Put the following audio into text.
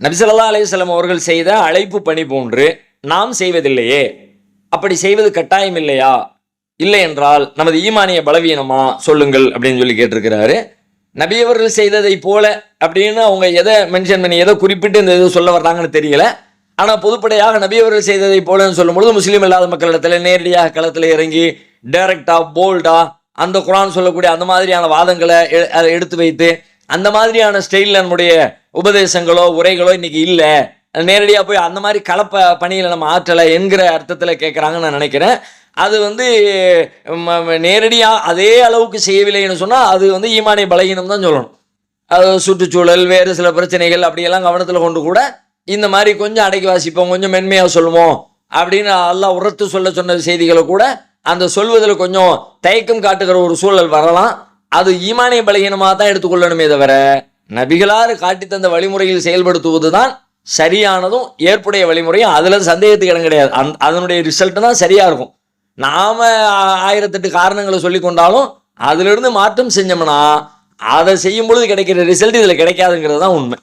நபிசல்லா அலையம் அவர்கள் செய்த அழைப்பு பணி போன்று நாம் செய்வதில்லையே. அப்படி செய்வது கட்டாயம் இல்லையா? இல்லை என்றால் நமது ஈமானிய பலவீனமா? சொல்லுங்கள் அப்படின்னு சொல்லி கேட்டிருக்கிறாரு. நபி அவர்கள் செய்ததை போல அப்படின்னு அவங்க எதை மென்ஷன் பண்ணி எதை குறிப்பிட்டு இந்த இது சொல்ல வர்றாங்கன்னு தெரியல. ஆனால் பொதுப்படையாக நபி அவர்கள் செய்ததை போலன்னு சொல்லும்பொழுது முஸ்லீம் இல்லாத மக்களிடத்தில் நேரடியாக களத்தில் இறங்கி டைரக்டா போல்டா அந்த குரான் சொல்லக்கூடிய அந்த மாதிரியான வாதங்களை எ- அதை எடுத்து வைத்து அந்த மாதிரியான ஸ்டைலில் நம்முடைய உபதேசங்களோ உரைகளோ இன்னைக்கு இல்லை. நேரடியாக போய் அந்த மாதிரி கலப்ப பணியில் நம்ம ஆற்றலை என்கிற அர்த்தத்தில் கேட்குறாங்கன்னு நான் நினைக்கிறேன். அது வந்து நேரடியாக அதே அளவுக்கு செய்யவில்லைன்னு சொன்னால் அது வந்து ஈமானிய பலகீனம் தான் சொல்லணும். அது சுற்றுச்சூழல் வேறு சில பிரச்சனைகள் அப்படியெல்லாம் கவனத்தில் கொண்டு கூட இந்த மாதிரி கொஞ்சம் அடக்கி வாசிப்போம் கொஞ்சம் மென்மையாக சொல்லுவோம் அப்படின்னு எல்லாம் உரத்து சொல்ல சொன்ன செய்திகளை கூட அந்த சொல்வதில் கொஞ்சம் தயக்கம் காட்டுகிற ஒரு சூழல் வரலாம். அது ஈமானிய பலகீனமாக தான் எடுத்துக்கொள்ளணுமே தவிர நபிகளாறு காட்டி தந்த வழிமுறையில் செயல்படுத்துவது தான் சரியானதும் ஏற்புடைய வழிமுறையும். அதில் சந்தேகத்துக்கு இடம் கிடையாது. அந் அதனுடைய ரிசல்ட்டு தான் சரியாக இருக்கும். நாம் ஆயிரத்தெட்டு காரணங்களை சொல்லி கொண்டாலும் அதிலிருந்து மாற்றம் செஞ்சோம்னா அதை செய்யும் பொழுது கிடைக்கிற ரிசல்ட் இதில் கிடைக்காதுங்கிறது தான் உண்மை.